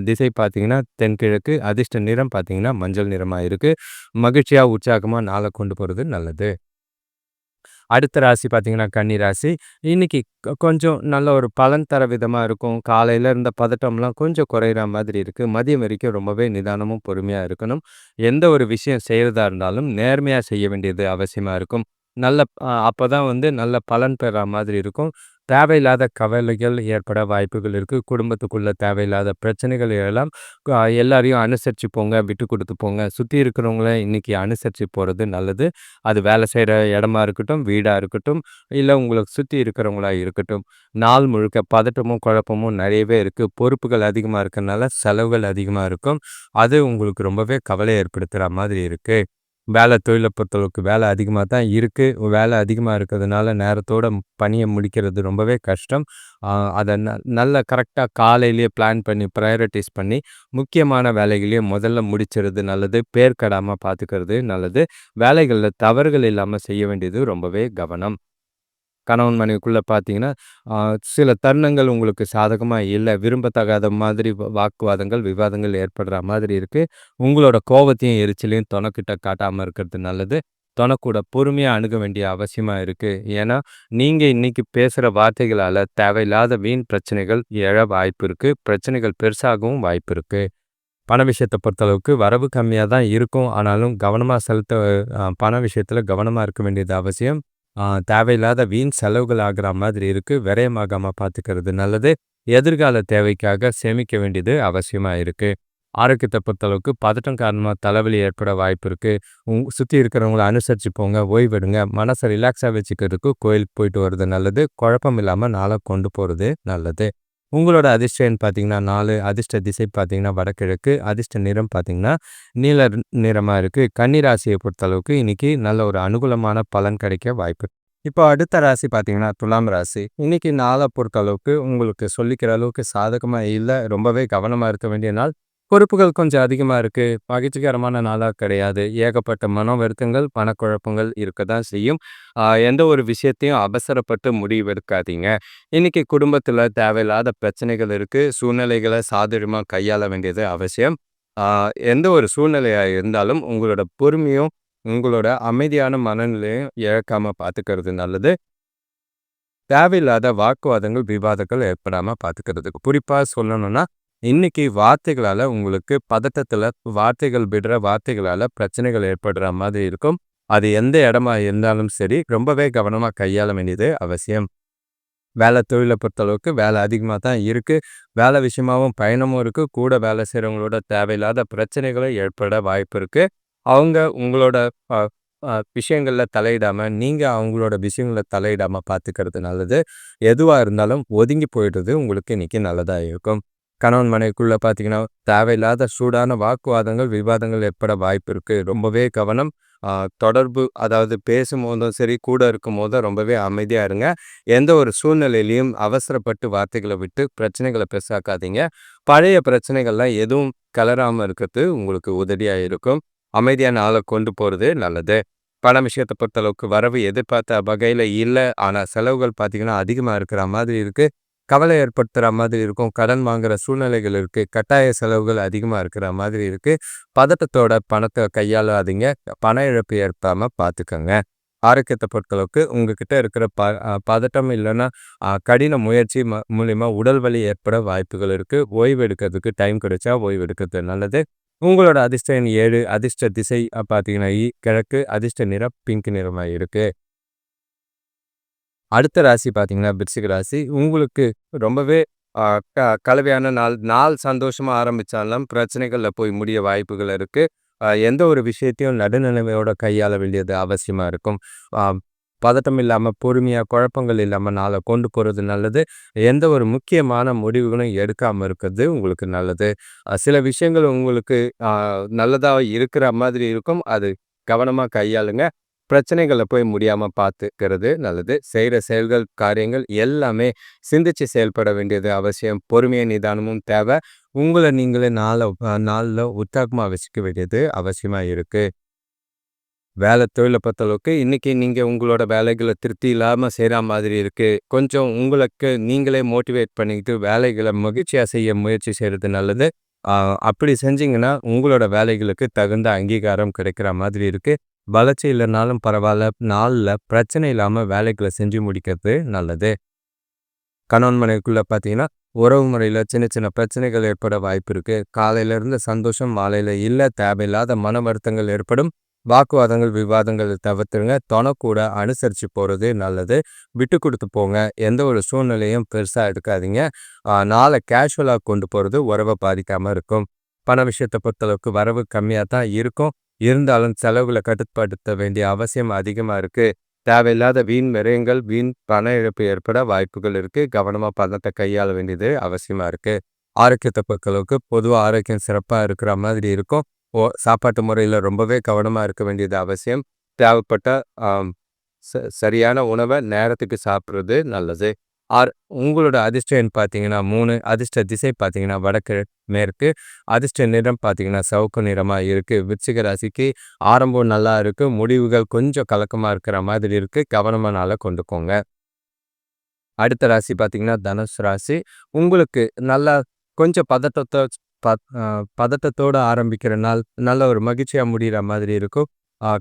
திசை பார்த்தீங்கன்னா தென்கிழக்கு, அதிர்ஷ்ட நிறம் பார்த்தீங்கன்னா மஞ்சள் நிறமாக இருக்குது மகிழ்ச்சியாக உற்சாகமாக நாளை கொண்டு போகிறது நல்லது. அடுத்த ராசி பார்த்தீங்கன்னா கன்னி ராசி. இன்னைக்கு கொஞ்சம் நல்ல ஒரு பலன் தர விதமாக இருக்கும். காலையில் இருந்த பதட்டம்லாம் கொஞ்சம் குறையிற மாதிரி இருக்குது மதியம் வரைக்கும் ரொம்பவே நிதானமும், பொறுமையாக இருக்கணும். எந்த ஒரு விஷயம் செய்கிறதா இருந்தாலும் நேர்மையாக செய்ய வேண்டியது அவசியமாக இருக்கும். நல்ல அப்போ தான் வந்து நல்ல பலன் பெறா மாதிரி இருக்கும். தேவையில்லாத கவலைகள் ஏற்பட வாய்ப்புகள் இருக்குது குடும்பத்துக்குள்ளே தேவையில்லாத பிரச்சனைகள் எல்லாம் எல்லாரையும் அனுசரித்து போங்க, விட்டு கொடுத்து போங்க. சுற்றி இருக்கிறவங்கள இன்னைக்கு அனுசரித்து போகிறது நல்லது. அது வேலை செய்கிற இடமா இருக்கட்டும், வீடாக இருக்கட்டும், இல்லை உங்களுக்கு சுற்றி இருக்கிறவங்களா இருக்கட்டும். நாள் முழுக்க பதட்டமும், குழப்பமும் நிறையவே இருக்குது பொறுப்புகள் அதிகமாக இருக்கிறனால செலவுகள் அதிகமாக இருக்கும். அது உங்களுக்கு ரொம்பவே கவலை ஏற்படுத்துகிற மாதிரி இருக்குது வேலை தொழிலை பொறுத்தளவுக்கு வேலை அதிகமாக தான் இருக்குது வேலை அதிகமாக இருக்கிறதுனால நேரத்தோட பணியை முடிக்கிறது ரொம்பவே கஷ்டம். அதை ந நல்ல கரெக்டாக காலையிலேயே பிளான் பண்ணி, ப்ரையாரிட்டிஸ் பண்ணி, முக்கியமான வேலைகளையும் முதல்ல முடிச்சிடுறது நல்லது. பேர் கெடாம பார்த்துக்கிறது நல்லது. வேலைகளில் தவறுகள் இல்லாமல் செய்ய வேண்டியது ரொம்பவே கவனம். கணவன் மனைவிக்குள்ளே பார்த்தீங்கன்னா, சில தருணங்கள் உங்களுக்கு சாதகமாக இல்லை விரும்பத்தகாத மாதிரி வாக்குவாதங்கள், விவாதங்கள் ஏற்படுற மாதிரி இருக்குது உங்களோட கோவத்தையும், எரிச்சலையும் தொணக்கிட்ட காட்டாமல் இருக்கிறது நல்லது. தொணக்கூட பொறுமையாக அணுக வேண்டிய அவசியமாக இருக்குது ஏன்னா, நீங்கள் இன்னைக்கு பேசுகிற வார்த்தைகளால் தேவையில்லாத வீண் பிரச்சனைகள் எழ வாய்ப்பு இருக்குது பிரச்சனைகள் பெருசாகவும் வாய்ப்பு இருக்குது பண விஷயத்தை பொறுத்தளவுக்கு வரவு கம்மியாக தான் இருக்கும். ஆனாலும் கவனமாக செலுத்த பண விஷயத்தில் கவனமாக இருக்க வேண்டியது அவசியம். தேவையில்லாத வீண் செலவுகள் ஆகுற மாதிரி இருக்கு. விரயமாகாம பார்த்துக்கிறது நல்லது. எதிர்கால தேவைக்காக சேமிக்க வேண்டியது அவசியமா இருக்கு. ஆரோக்கியத்தை பொறுத்தளவுக்கு பதட்டம் காரணமா தலைவலி ஏற்பட வாய்ப்பு இருக்கு. உங் சுத்தி இருக்கிறவங்கள அனுசரிச்சு போங்க, ஓய்வெடுங்க. மனசை ரிலாக்ஸா வச்சுக்கிறதுக்கு கோயிலுக்கு போயிட்டு வர்றது நல்லது. குழப்பம் இல்லாமல் நாள கொண்டு போறது நல்லது. உங்களோட அதிர்ஷ்ட பார்த்தீங்கன்னா நாலு அதிர்ஷ்ட திசை பார்த்தீங்கன்னா வடகிழக்கு, அதிர்ஷ்ட நிறம் பார்த்தீங்கன்னா நீல நிறமாக இருக்குது கன்னிராசியை பொறுத்தளவுக்கு இன்னைக்கு நல்ல ஒரு அனுகூலமான பலன் கிடைக்க வாய்ப்பு இப்போ அடுத்த ராசி பார்த்தீங்கன்னா துலாம் ராசி. இன்னைக்கு நாளை பொறுத்தளவுக்கு உங்களுக்கு சொல்லிக்கிற அளவுக்கு சாதகமாக இல்லை ரொம்பவே கவனமாக இருக்க வேண்டிய நாள். பொறுப்புகள் கொஞ்சம் அதிகமாக இருக்குது மகிழ்ச்சிகரமான நாளாக கிடையாது. ஏகப்பட்ட மன வருத்தங்கள், பணக்குழப்பங்கள் இருக்க தான் செய்யும். எந்த ஒரு விஷயத்தையும் அவசரப்பட்டு முடிவெடுக்காதீங்க. இன்னைக்கு குடும்பத்தில் தேவையில்லாத பிரச்சனைகள் இருக்குது சூழ்நிலைகளை சாதுரியமா கையாள வேண்டியது அவசியம். எந்த ஒரு சூழ்நிலையாக இருந்தாலும் உங்களோட பொறுமையும், உங்களோட அமைதியான மனநிலையும் இழக்காமல் பார்த்துக்கிறது நல்லது. தேவையில்லாத வாக்குவாதங்கள், விவாதங்கள் ஏற்படாமல் பார்த்துக்கிறதுக்கு குறிப்பாக சொல்லணும்னா, இன்னைக்கு வார்த்தைகளால உங்களுக்கு பதட்டத்தில் வார்த்தைகள் விடுற வார்த்தைகளால பிரச்சனைகள் ஏற்படுற மாதிரி இருக்கும். அது எந்த இடமா இருந்தாலும் சரி, ரொம்பவே கவனமா கையாள வேண்டியது அவசியம். வேலை தொழிலை பொறுத்தளவுக்கு வேலை அதிகமாக தான் இருக்கு. வேலை விஷயமாவும் பயணமும் இருக்கு. கூட வேலை செய்கிறவங்களோட தேவையில்லாத பிரச்சனைகளும் ஏற்பட வாய்ப்பு இருக்கு. அவங்க உங்களோட விஷயங்களில் தலையிடாமல் நீங்கள் தலையிடாம, நீங்க அவங்களோட விஷயங்களில் தலையிடாம பார்த்துக்கிறது நல்லது. எதுவா இருந்தாலும் ஒதுங்கி போயிடுறது உங்களுக்கு இன்னைக்கு நல்லதா இருக்கும். கணவன் மனைவிக்குள்ள பார்த்தீங்கன்னா, தேவையில்லாத சூடான வாக்குவாதங்கள், விவாதங்கள் ஏற்பட வாய்ப்பு இருக்கு. ரொம்பவே கவனம். தொடர்பு அதாவது பேசும்போதும் சரி, கூட இருக்கும் போதும் ரொம்பவே அமைதியாக இருங்க. எந்த ஒரு சூழ்நிலையிலையும் அவசரப்பட்டு வார்த்தைகளை விட்டு பிரச்சனைகளை பெருசாக்காதீங்க. பழைய பிரச்சனைகள்லாம் எதுவும் கலராமல் இருக்கிறது உங்களுக்கு உதவியாக இருக்கும். அமைதியான ஆளை கொண்டு போகிறது நல்லது. பண விஷயத்தை பொறுத்தளவுக்கு வரவு எதிர்பார்த்த வகையில் இல்லை ஆனால் செலவுகள் பார்த்தீங்கன்னா, அதிகமாக இருக்கிற மாதிரி இருக்குது கவலை ஏற்படுத்துகிற மாதிரி இருக்கும். கடன் வாங்குகிற சூழ்நிலைகள் இருக்குது கட்டாய செலவுகள் அதிகமாக இருக்கிற மாதிரி இருக்குது பதட்டத்தோட பணத்தை கையாளாதீங்க. பண இழப்பு ஏற்படாமல் பார்த்துக்கோங்க ஆரோக்கியத்தை பொறுத்தளவுக்கு உங்ககிட்ட இருக்கிற ப பதட்டம் இல்லைன்னா கடின முயற்சி ம மூலிமா உடல் வலி ஏற்பட வாய்ப்புகள் இருக்குது ஓய்வு எடுக்கிறதுக்கு டைம் கிடைச்சா ஓய்வு எடுக்கிறது நல்லது. உங்களோட அதிர்ஷ்ட எண் 7, அதிர்ஷ்ட திசை பார்த்தீங்கன்னா இ கிழக்கு, அதிர்ஷ்ட நிறம் பிங்க் நிறமாக இருக்குது அடுத்த ராசி பார்த்தீங்கன்னா விருச்சிக ராசி. உங்களுக்கு ரொம்பவே க கலவையான நாள். நாள் சந்தோஷமாக ஆரம்பித்தாலும் பிரச்சனைகளில் போய் முடிய வாய்ப்புகள் இருக்குது எந்த ஒரு விஷயத்தையும் நடுநிலைமையோட கையாள வேண்டியது அவசியமாக இருக்கும். பதட்டம் இல்லாமல் பொறுமையாக குழப்பங்கள் இல்லாமல் நாளை கொண்டு போகிறது நல்லது. எந்த ஒரு முக்கியமான முடிவுகளும் எடுக்காமல் இருக்கிறது உங்களுக்கு நல்லது. சில விஷயங்கள் உங்களுக்கு நல்லதாக இருக்கிற மாதிரி இருக்கும். அது கவனமாக கையாளுங்க. பிரச்சனைகளை போய் முடியாம பார்த்துக்கிறது நல்லது. செய்கிற செயல்கள், காரியங்கள் எல்லாமே சிந்திச்சு செயல்பட வேண்டியது அவசியம். பொறுமையை நிதானமும் தேவை. உங்கள நீங்களே நாள நாளில் நாள்ல உற்சாகமா வச்சுக்க வேண்டியது அவசியமா இருக்கு. வேலை தொழில பொறுத்தளவுக்கு இன்னைக்கு நீங்க உங்களோட வேலைகளை திருப்தி இல்லாம செய்கிற மாதிரி இருக்கு. கொஞ்சம் உங்களுக்கு நீங்களே மோட்டிவேட் பண்ணிக்கிட்டு வேலைகளை மகிழ்ச்சியா செய்ய முயற்சி செய்கிறது நல்லது. அப்படி செஞ்சீங்கன்னா, உங்களோட வேலைகளுக்கு தகுந்த அங்கீகாரம் கிடைக்கிற மாதிரி இருக்கு. வளர்ச்சி இல்லனாலும் பரவாயில்ல நாள்ல பிரச்சனை இல்லாம வேலைகளை செஞ்சு முடிக்கிறது நல்லது. கணவன் மனைவிக்குள்ள பார்த்தீங்கன்னா, உறவு முறையில் சின்ன சின்ன பிரச்சனைகள் ஏற்பட வாய்ப்பு இருக்குது காலையிலேருந்து சந்தோஷம் மாலையில் இல்ல. தேவையில்லாத மன வருத்தங்கள் ஏற்படும். வாக்குவாதங்கள், விவாதங்களை தவிர்த்துருங்க. தொணக்கூட அனுசரித்து அனுசரிச்சு போறது நல்லது. விட்டு கொடுத்து போங்க. எந்த ஒரு சூழ்நிலையும் பெருசா எடுக்காதீங்க. நாளை கேஷுவலாக கேஷுவலா கொண்டு போறது உறவ பாதிக்காம இருக்கும். பண விஷயத்த பொறுத்தளவுக்கு வரவு கம்மியா தான் இருக்கும். இருந்தாலும் செலவுகளை கட்டுப்படுத்த வேண்டிய அவசியம் அதிகமா இருக்கு. தேவையில்லாத வீண் விரயங்கள், வீண் பண இழப்பு ஏற்பட வாய்ப்புகள் இருக்கு. கவனமா பணத்தை கையாள வேண்டியது அவசியமா இருக்கு. ஆரோக்கியத்தை பொறுத்தளவுக்கு பொதுவா ஆரோக்கியம் சிறப்பா இருக்கிற மாதிரி இருக்கும். ஓ சாப்பாட்டு முறையில ரொம்பவே கவனமா இருக்க வேண்டியது அவசியம். தேவைப்பட்டா ஆம் ச சரியான உணவ நேரத்துக்கு சாப்பிடுறது நல்லது. ஆர் உங்களோட அதிர்ஷ்டம் பார்த்தீங்கன்னா மூணு அதிர்ஷ்ட திசை பார்த்தீங்கன்னா வடக்கு மேற்கு, அதிர்ஷ்ட நிறம் பார்த்தீங்கன்னா சவுக்கு நிறமாக இருக்குது விருச்சிக ராசிக்கு ஆரம்பம் நல்லா இருக்குது முடிவுகள் கொஞ்சம் கலக்கமாக இருக்கிற மாதிரி இருக்குது கவனமா நாள கொண்டுக்கோங்க. அடுத்த ராசி பார்த்தீங்கன்னா தனுசு ராசி. உங்களுக்கு நல்லா கொஞ்சம் பதட்டத்தை பத் பதட்டத்தோட ஆரம்பிக்கிற நாள். நல்ல ஒரு மகிழ்ச்சியாக முடியிற மாதிரி இருக்கும்.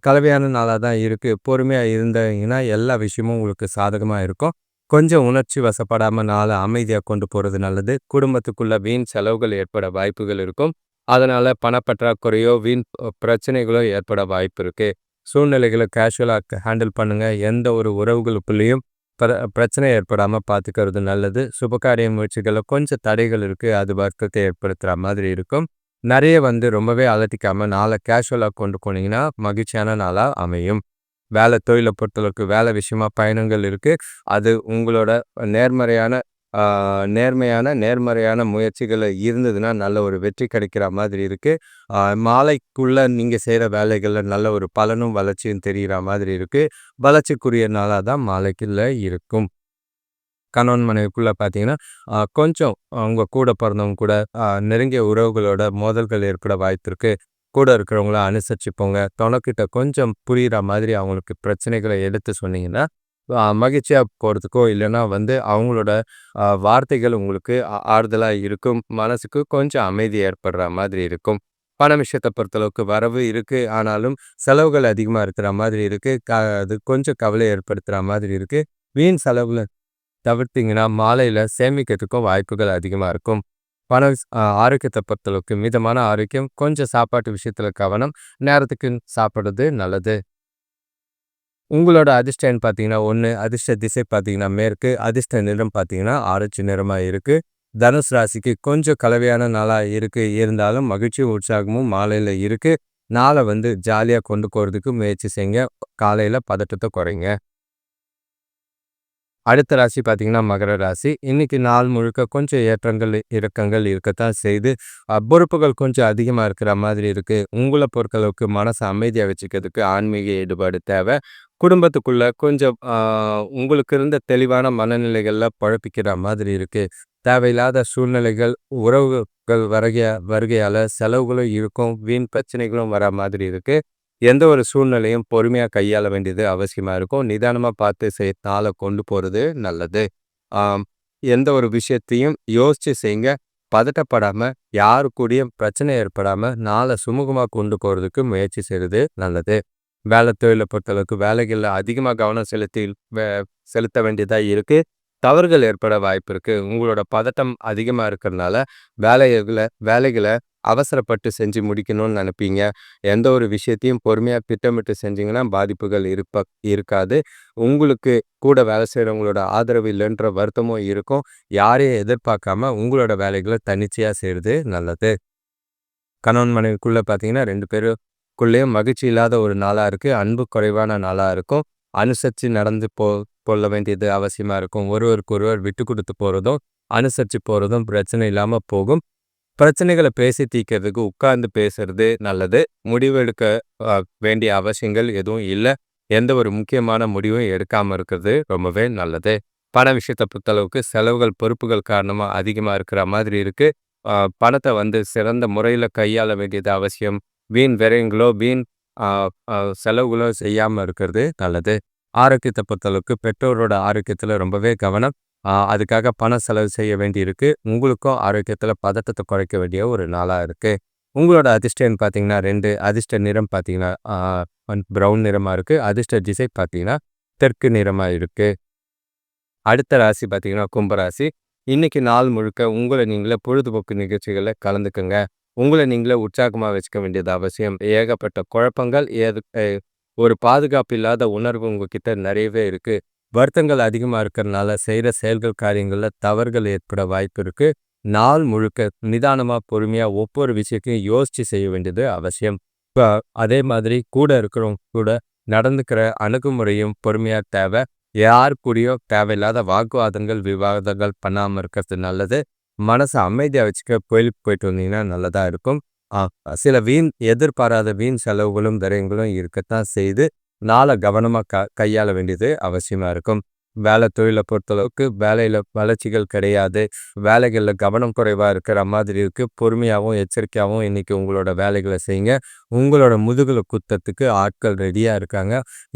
கலவையான நாளாக தான் இருக்குது பொறுமையாக இருந்தீங்கன்னா, எல்லா விஷயமும் உங்களுக்கு சாதகமாக இருக்கும். கொஞ்சம் உணர்ச்சி வசப்படாமல் நாளை அமைதியா கொண்டு போறது நல்லது. குடும்பத்துக்குள்ள வீண் செலவுகள் ஏற்பட வாய்ப்புகள் இருக்கும். அதனால பணப்பற்றாக்குறையோ, வீண் பிரச்சனைகளோ ஏற்பட வாய்ப்பு இருக்கு. சூழ்நிலைகளை கேஷுவலாக ஹேண்டில் பண்ணுங்க. எந்த ஒரு உறவுகளுக்குள்ளேயும் பிர பிரச்சனை ஏற்படாம பார்த்துக்கிறது நல்லது. சுபகாரிய முயற்சிகளில் கொஞ்சம் தடைகள் இருக்கு. அது வர்க்கத்தை ஏற்படுத்துற மாதிரி இருக்கும். நிறைய வந்து ரொம்பவே அலட்டிக்காம நாள கேஷுவலா கொண்டு போனீங்கன்னா, மகிழ்ச்சியான நாளா அமையும். வேலை தொழிலை பொறுத்தளவுக்கு வேலை விஷயமா பயணங்கள் இருக்குது அது உங்களோட நேர்மறையான நேர்மையான, நேர்மறையான முயற்சிகள் இருந்ததுன்னா, நல்ல ஒரு வெற்றி கிடைக்கிற மாதிரி இருக்குது மாலைக்குள்ளே நீங்கள் செய்கிற வேலைகளில் நல்ல ஒரு பலனும், வளர்ச்சியும் தெரிகிற மாதிரி இருக்குது வளர்ச்சிக்குரிய நாளாக தான் மாலைக்குள்ளே இருக்கும். கணவன் மனைவிக்குள்ளே பார்த்தீங்கன்னா, கொஞ்சம் அவங்க கூட பிறந்தவங்க கூட நெருங்கிய உறவுகளோட மோதல்கள் ஏற்பட வாய்ப்பு இருக்குது கூட இருக்கிறவங்கள அனுசரிச்சு போங்க. கொஞ்சம் புரிகிற மாதிரி அவங்களுக்கு பிரச்சனைகளை எடுத்து சொன்னீங்கன்னா, மகிழ்ச்சியாக மகிழ்ச்சியா போறதுக்கோ, வந்து அவங்களோட வார்த்தைகள் உங்களுக்கு ஆறுதலாக இருக்கும். மனசுக்கு கொஞ்சம் அமைதி ஏற்படுற மாதிரி இருக்கும். பண விஷயத்தை பொறுத்தளவுக்கு வரவு இருக்கு. ஆனாலும் செலவுகள் அதிகமா இருக்கிற மாதிரி இருக்கு. க அது கொஞ்சம் கவலை ஏற்படுத்துகிற மாதிரி இருக்கு. வீண் செலவில் தவிர்த்திங்கன்னா மாலையில சேமிக்கிறதுக்கும் வாய்ப்புகள் அதிகமா இருக்கும். பண ஆரோக்கியத்தை பொறுத்தளவுக்கு மிதமான ஆரோக்கியம். கொஞ்சம் சாப்பாட்டு விஷயத்தில் கவனம். நேரத்துக்கு சாப்பிட்றது நல்லது. உங்களோட அதிர்ஷ்டம் எண் பார்த்தீங்கன்னா ஒன்று அதிர்ஷ்ட திசை பார்த்தீங்கன்னா மேற்கு, அதிர்ஷ்ட நிறம் பார்த்தீங்கன்னா ஆரஞ்சு நிறமாக இருக்குது தனுஷ் ராசிக்கு கொஞ்சம் கலவையான நாளாக இருக்கு. இருந்தாலும் மகிழ்ச்சியும், உற்சாகமும் மாலையில் இருக்குது நாளை வந்து ஜாலியாக கொண்டு போகிறதுக்கு முயற்சி செய்யுங்க. காலையில் பதட்டத்தை குறைங்க. அடுத்த ராசி பார்த்தீங்கன்னா மகர ராசி. இன்றைக்கி நாள் முழுக்க கொஞ்சம் ஏற்றங்கள், இறக்கங்கள் இருக்கத்தான் செய்து பொறுப்புகள் கொஞ்சம் அதிகமாக இருக்கிற மாதிரி இருக்குது உங்களை பொறுத்தளவுக்கு மனசை அமைதியாக வச்சுக்கிறதுக்கு ஆன்மீக ஈடுபாடு தேவை. குடும்பத்துக்குள்ளே கொஞ்சம் உங்களுக்கு இருந்த தெளிவான மனநிலைகளில் குழப்பிக்கிற மாதிரி இருக்குது தேவையில்லாத சூழ்நிலைகள், உறவுகள் வருகை வருகையால் செலவுகளும் இருக்கும். வீண் பிரச்சனைகளும் வர மாதிரி இருக்குது எந்த ஒரு சூழ்நிலையும் பொறுமையா கையாள வேண்டியது அவசியமா இருக்கும். நிதானமா பார்த்து செய் நாள கொண்டு போறது நல்லது. ஆம் எந்த ஒரு விஷயத்தையும் யோசிச்சு செய்யுங்க. பதட்டப்படாம, யாரு கூடயும் பிரச்சனை ஏற்படாம நாளை சுமூகமா கொண்டு போறதுக்கு முயற்சி செய்கிறது நல்லது. வேலை தொழில பொறுத்தளவுக்கு வேலைகள்ல அதிகமா கவனம் செலுத்தி செலுத்த வேண்டியதா இருக்கு. தவறுகள் ஏற்பட வாய்ப்பு இருக்குது உங்களோட பதட்டம் அதிகமாக இருக்கிறனால, வேலைகளை வேலைகளை அவசரப்பட்டு செஞ்சு முடிக்கணும்னு நினைப்பீங்க. எந்த ஒரு விஷயத்தையும் பொறுமையாக திட்டமிட்டு செஞ்சீங்கன்னா, பாதிப்புகள் இருப்ப இருக்காது. உங்களுக்கு கூட வேலை செய்கிறவங்களோட ஆதரவு இல்லைன்ற வருத்தமும் இருக்கும். யாரையும் எதிர்பார்க்காம உங்களோட வேலைகளை தனிச்சையாக செய்கிறது நல்லது. கணவன் மனைவிக்குள்ளே பார்த்தீங்கன்னா, ரெண்டு பேருக்குள்ளேயும் மகிழ்ச்சி இல்லாத ஒரு நாளாக இருக்குது அன்பு குறைவான நாளாக இருக்கும். அனுசரித்து நடந்து போ கொள்ள வேண்டியது அவசியமா இருக்கும். ஒருவருக்கு ஒருவர் விட்டு கொடுத்து போறதும், அனுசரிச்சு போறதும் பிரச்சனை இல்லாம போகும். பிரச்சனைகளை பேசி தீர்க்கிறதுக்கு உட்கார்ந்து பேசுறது நல்லது. முடிவு எடுக்க வேண்டிய அவசியங்கள் எதுவும் இல்ல. எந்த ஒரு முக்கியமான முடிவும் எடுக்காம இருக்கிறது ரொம்பவே நல்லது. பண விஷயத்தை பொறுத்தளவுக்கு செலவுகள், பொறுப்புகள் காரணமா அதிகமா இருக்கிற மாதிரி இருக்கு. பணத்தை வந்து சிறந்த முறையில கையாள வேண்டியது அவசியம். வீண் விரயங்களோ, வீண் செலவுகளோ செய்யாம இருக்கிறது நல்லது. ஆரோக்கியத்தை பொறுத்தளவுக்கு பெற்றோரோட ஆரோக்கியத்துல ரொம்பவே கவனம். அதுக்காக பணம் செலவு செய்ய வேண்டியிருக்கு. உங்களுக்கும் ஆரோக்கியத்துல பதட்டத்தை குறைக்க வேண்டிய ஒரு நாளா இருக்கு. உங்களோட அதிர்ஷ்ட பார்த்தீங்கன்னா ரெண்டு அதிர்ஷ்ட நிறம் பார்த்தீங்கன்னா ப்ரௌன் நிறமாக நிறமா இருக்கு. அதிர்ஷ்ட திசை பார்த்தீங்கன்னா தெற்கு நிறமா இருக்கு. அடுத்த ராசி பார்த்தீங்கன்னா கும்பராசி. இன்னைக்கு நாள் முழுக்க உங்களை நீங்களே பொழுதுபோக்கு நிகழ்ச்சிகளில் கலந்துக்கங்க. உங்களை நீங்களே உற்சாகமா வச்சுக்க வேண்டியது அவசியம். ஏகப்பட்ட குழப்பங்கள், ஏது ஒரு பாதுகாப்பு இல்லாத உணர்வு உங்ககிட்ட நிறையவே இருக்கு. வருத்தங்கள் அதிகமா இருக்கிறனால செய்ற செயல்கள், காரியங்கள்ல தவறுகள் ஏற்பட வாய்ப்பு இருக்கு. நாள் முழுக்க நிதானமா, பொறுமையா ஒவ்வொரு விஷயத்தையும் யோசிச்சு செய்ய வேண்டியது அவசியம். இப்போ அதே மாதிரி கூட இருக்கிறவங்க கூட நடந்துக்கிற அணுகுமுறையும் பொறுமையா தேவை. யார் கூடயோ தேவையில்லாத வாக்குவாதங்கள், விவாதங்கள் பண்ணாம இருக்கிறது நல்லது. மனச அமைதியா வச்சுக்க கோயிலுக்கு போயிட்டு வந்தீங்கன்னா நல்லதா இருக்கும். ஆ சில வீண் எதிர்பாராத வீண் செலவுகளும், விரயங்களும் இருக்கத்தான் செய்து நாளை கவனமாக க கையாள வேண்டியது அவசியமாக இருக்கும். வேலை தொழிலை பொறுத்தளவுக்கு வேலையில் வளர்ச்சிகள் கிடையாது. வேலைகளில் கவனம் குறைவாக இருக்கிற மாதிரி இருக்குது பொறுமையாகவும் எச்சரிக்கையாகவும் இன்னைக்கு உங்களோட வேலைகளை செய்யுங்க. உங்களோட முதுகில் குத்தத்துக்கு ஆட்கள் ரெடியாக இருக்காங்க.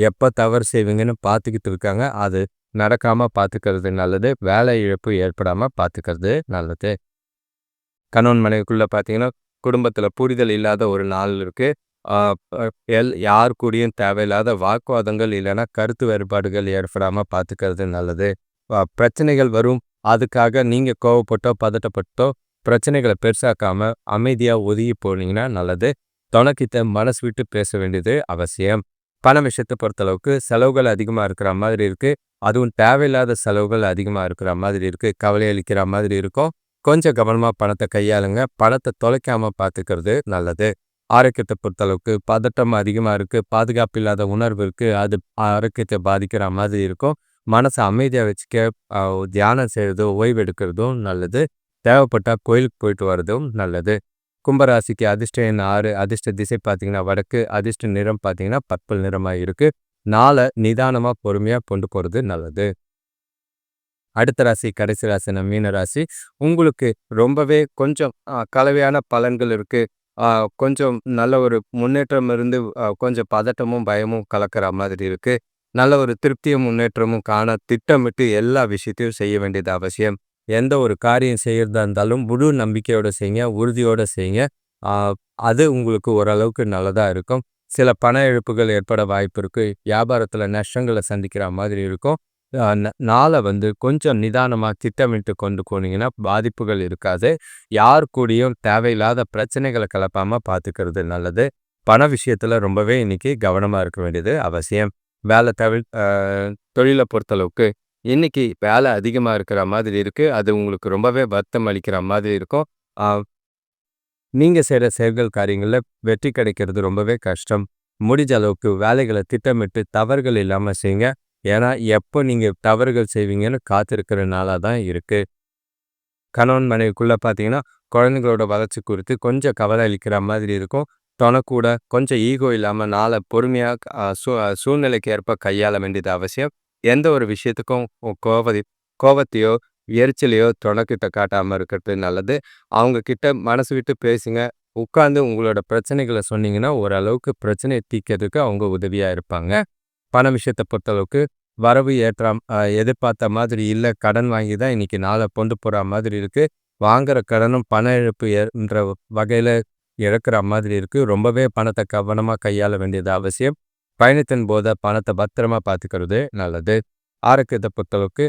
எப்போ தவறு செய்வீங்கன்னு பார்த்துக்கிட்டு இருக்காங்க. அது நடக்காமல் பார்த்துக்கிறது நல்லது. வேலை இழப்பு ஏற்படாமல் பார்த்துக்கிறது நல்லது. கணவன் மனைவிக்குள்ளே பார்த்தீங்கன்னா, குடும்பத்துல புரிதல் இல்லாத ஒரு நாள் இருக்கு. அ எல் யார் கூடயும் தேவையில்லாத வாக்குவாதங்கள் இல்லைன்னா கருத்து வேறுபாடுகள் ஏற்படாம பார்த்துக்கிறது நல்லது. பிரச்சனைகள் வரும். அதுக்காக நீங்க கோவப்பட்டோ, பதட்டப்பட்டோ பிரச்சனைகள பெருசாக்காம அமைதியா ஒதுங்கி போனீங்கன்னா நல்லது. தொணைக்கிட்ட மனசு விட்டு பேச வேண்டியது அவசியம். பண விஷயத்த பொறுத்தளவுக்கு செலவுகள் அதிகமா இருக்கிற மாதிரி இருக்கு. அதுவும் தேவையில்லாத செலவுகள் அதிகமா இருக்கிற மாதிரி இருக்கு. கவலை அளிக்கிற மாதிரி இருக்கும். கொஞ்சம் கவனமா பணத்தை கையாளுங்க. பணத்தை தொலைக்காம பார்த்துக்கிறது நல்லது. ஆரோக்கியத்தை பொறுத்தளவுக்கு பதட்டம் அதிகமா இருக்கு. பாதுகாப்பு இல்லாத உணர்வு இருக்கு. அது ஆரோக்கியத்தை பாதிக்கிற மாதிரி இருக்கும். மனச அமைதியா வச்சுக்க தியானம் செய்றதோ, ஓய்வு எடுக்கிறதும் நல்லது. தேவைப்பட்டா கோயிலுக்கு போயிட்டு வர்றதும் நல்லது. கும்பராசிக்கு அதிர்ஷ்ட எண் ஆறு அதிர்ஷ்ட திசை பார்த்தீங்கன்னா வடக்கு. அதிர்ஷ்ட நிறம் பார்த்தீங்கன்னா பற்பல் நிறமா இருக்கு. நாள நிதானமா, பொறுமையா கொண்டு போறது நல்லது. அடுத்த ராசி கடைசி ராசினா மீன ராசி. உங்களுக்கு ரொம்பவே கொஞ்சம் கலவையான பலன்கள் இருக்கு. கொஞ்சம் நல்ல ஒரு முன்னேற்றம் இருந்து கொஞ்சம் பதட்டமும், பயமும் கலக்கிற மாதிரி இருக்கு. நல்ல ஒரு திருப்தியும், முன்னேற்றமும் காண திட்டமிட்டு எல்லா விஷயத்தையும் செய்ய வேண்டியது அவசியம். எந்த ஒரு காரியம் செய்யறதா இருந்தாலும் முழு நம்பிக்கையோட செய்யுங்க. உறுதியோடு செய்யுங்க. அது உங்களுக்கு ஓரளவுக்கு நல்லதா இருக்கும். சில பண இழப்புகள் ஏற்பட வாய்ப்பு இருக்கு. வியாபாரத்துல நஷ்டங்களை சந்திக்கிற மாதிரி இருக்கும். நாளை ந வந்து கொஞ்சம் நிதானமாக திட்டமிட்டு கொண்டு போனீங்கன்னா பாதிப்புகள் இருக்காது. யார் கூடயும் தேவையில்லாத பிரச்சனைகளை கலப்பாமல் பார்த்துக்கிறது நல்லது. பண விஷயத்தில் ரொம்பவே இன்னைக்கு கவனமாக இருக்க வேண்டியது அவசியம். வேலை தவிர தொழிலை பொறுத்தளவுக்கு இன்னைக்கு வேலை அதிகமாக இருக்கிற மாதிரி இருக்குது அது உங்களுக்கு ரொம்பவே வருத்தம் அளிக்கிற மாதிரி இருக்கும். நீங்கள் செய்கிற செயல்கள், காரியங்களில் வெற்றி கிடைக்கிறது ரொம்பவே கஷ்டம். முடிஞ்ச அளவுக்கு வேலைகளை திட்டமிட்டு தவறுகள் இல்லாமல் செய்யுங்க. ஏன்னா, எப்போ நீங்கள் தவறுகள் செய்வீங்கன்னு காத்திருக்கிற நாளாக தான் இருக்குது கணவன் மனைவிக்குள்ளே பார்த்தீங்கன்னா, குழந்தைகளோட வளர்ச்சி குறித்து கொஞ்சம் கவலை அளிக்கிற மாதிரி இருக்கும். தொண கூட கொஞ்சம் ஈகோ இல்லாமல் நாளை பொறுமையாக சூ சூழ்நிலைக்கு ஏற்ப கையாள வேண்டியது அவசியம். எந்த ஒரு விஷயத்துக்கும் கோவ கோபத்தையோ எரிச்சலையோ தொணக்கிட்ட காட்டாமல் இருக்கிறது நல்லது. அவங்கக்கிட்ட மனசு விட்டு பேசுங்க. உட்காந்து உங்களோட பிரச்சனைகளை சொன்னீங்கன்னா, ஓரளவுக்கு பிரச்சனையை தீர்க்கிறதுக்கு அவங்க உதவியாக இருப்பாங்க. பண விஷயத்த பொறுத்தளவுக்கு வரவு ஏற்றம் எதிர்பார்த்த மாதிரி இல்ல. கடன் வாங்கி தான் இன்னைக்கு நாளை கொண்டு போற மாதிரி இருக்கு. வாங்குகிற கடனும் பண இழப்பு என்ற வகையில இழக்கிற மாதிரி இருக்கு. ரொம்பவே பணத்தை கவனமா கையாள வேண்டியது அவசியம். பயணத்தின் போது பணத்தை பத்திரமா பார்த்துக்கிறது நல்லது. ஆரோக்கியத்தை பொறுத்தளவுக்கு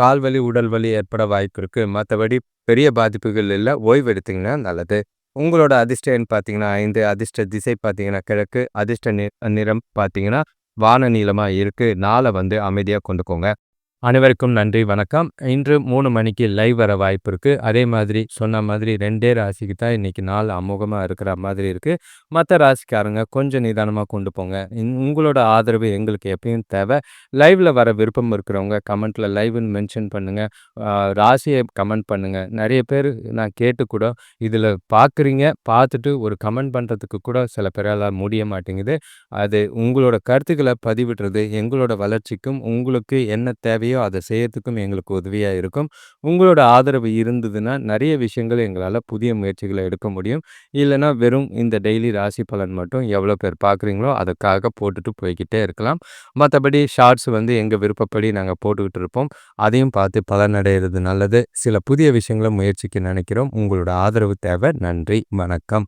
கால் வலி, உடல் வலி ஏற்பட வாய்ப்பு இருக்குது மத்தபடி பெரிய பாதிப்புகள் இல்ல. ஓய்வு எடுத்திங்கன்னா நல்லது. உங்களோட அதிர்ஷ்ட பார்த்தீங்கன்னா ஐந்து அதிர்ஷ்ட திசை பார்த்தீங்கன்னா கிழக்கு. அதிர்ஷ்ட நிறம் பார்த்தீங்கன்னா வான நீளமாக இருக்கு. நாளை வந்து அமைதியா கொண்டுக்கோங்க. அனைவருக்கும் நன்றி, வணக்கம். இன்று மூணு மணிக்கு லைவ் வர வாய்ப்பு இருக்குது அதே மாதிரி சொன்ன மாதிரி ரெண்டே ராசிக்கு தான் இன்றைக்கி நாள் அமோகமாக இருக்கிற மாதிரி இருக்குது மற்ற ராசிக்காரங்க கொஞ்சம் நிதானமாக கொண்டு போங்க. உங்களோட ஆதரவு எங்களுக்கு எப்பயும் தேவை. லைவில் வர விருப்பம் இருக்கிறவங்க கமெண்ட்டில் லைவ்னு மென்ஷன் பண்ணுங்கள் ராசியை கமெண்ட் பண்ணுங்கள் நிறைய பேர் நான் கேட்டு கூட இதில் பார்க்குறீங்க. பார்த்துட்டு ஒரு கமெண்ட் பண்ணுறதுக்கு கூட சில பேரால் முடிய மாட்டேங்குது. அது உங்களோட கருத்துக்களை பதிவிடுறது எங்களோட வளர்ச்சிக்கும், உங்களுக்கு என்ன தேவை தேவையோ அதை செய்யறதுக்கும் எங்களுக்கு உதவியாக இருக்கும். உங்களோட ஆதரவு இருந்ததுன்னா, நிறைய விஷயங்கள் எங்களால் புதிய முயற்சிகளை எடுக்க முடியும். இல்லைனா வெறும் இந்த டெய்லி ராசி பலன் மட்டும் எவ்வளோ பேர் பார்க்குறீங்களோ, அதுக்காக போட்டுட்டு போய்க்கிட்டே இருக்கலாம். மற்றபடி ஷார்ட்ஸ் வந்து எங்கள் விருப்பப்படி நாங்கள் போட்டுக்கிட்டு இருப்போம். அதையும் பார்த்து பலனடைகிறது நல்லது. சில புதிய விஷயங்களை முயற்சிக்க நினைக்கிறோம். உங்களோட ஆதரவு தேவை. நன்றி, வணக்கம்.